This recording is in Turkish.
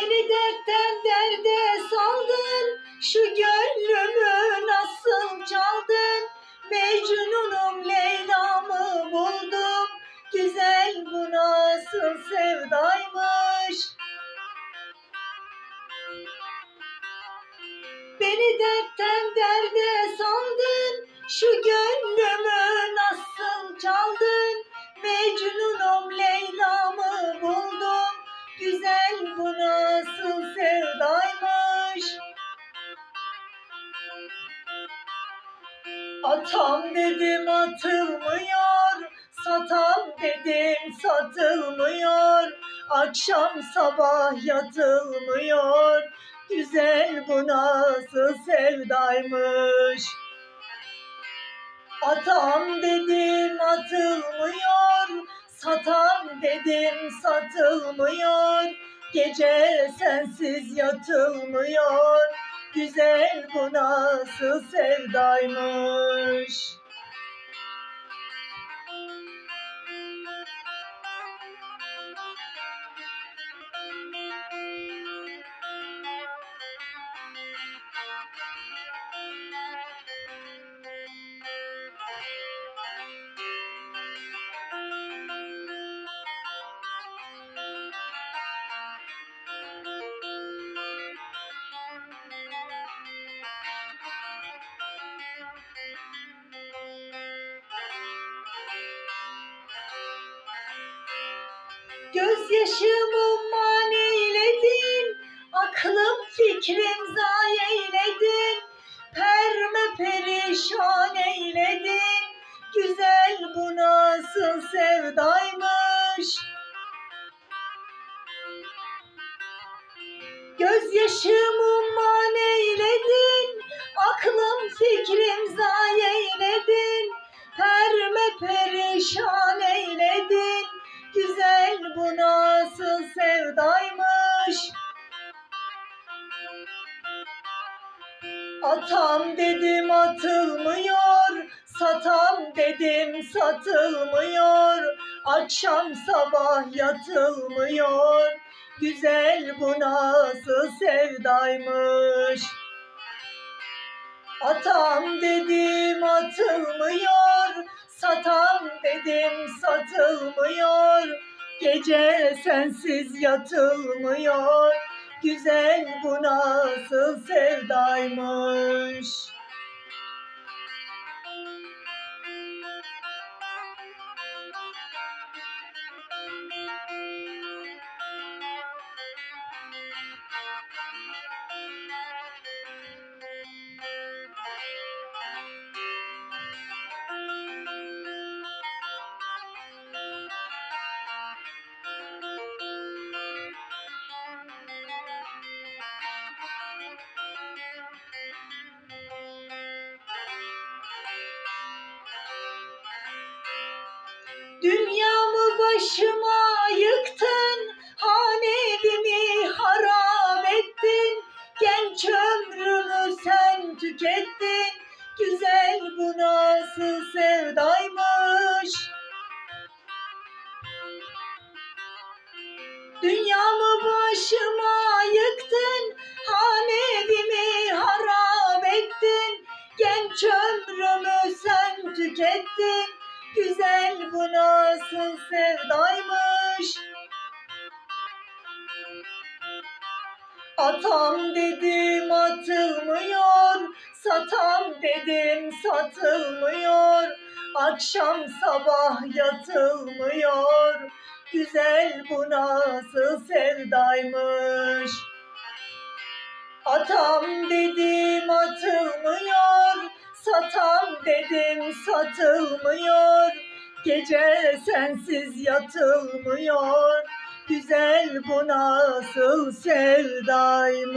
Beni dertten derde saldın, şu gönlümü nasıl çaldın? Mecnunum Leyla'mı buldum, güzel bu nasıl sevdaymış? Beni dertten derde saldın, şu gönlümü güzel bu nasıl sevdaymış? Atam dedim atılmıyor, satam dedim satılmıyor. Akşam sabah yatılmıyor, güzel bu nasıl sevdaymış. Atam dedim atılmıyor, satam dedim satılmıyor. Gece sensiz yatılmıyor, güzel bu nasıl sevdaymış. Gözyaşımı maneyledin, aklım fikrim zayi eyledin, perme perişan eyledin, güzel bu nasıl sevdaymış. Gözyaşımı maneyledin, aklım fikrim zayi sevdaymış. Atam dedim atılmıyor, satam dedim satılmıyor. Akşam sabah yatılmıyor, güzel bu nasıl sevdaymış. Atam dedim atılmıyor, satam dedim satılmıyor. Gece sensiz yatılmıyor, güzel bu nasıl sevdaymış. Dünyamı başıma yıktın, hanevimi harap ettin. Genç ömrümü sen tükettin, güzel bu nasıl sevdaymış. Dünyamı başıma yıktın, hanevimi harap ettin. Genç ömrümü sen tükettin, güzel bu nasıl sevdaymış. Atam dedim atılmıyor, satam dedim satılmıyor. Akşam sabah yatılmıyor, güzel bu nasıl sevdaymış. Atam dedim atılmıyor, satam dedim satılmıyor. Gece sensiz yatılmıyor, güzel bu nasıl sevdaymış.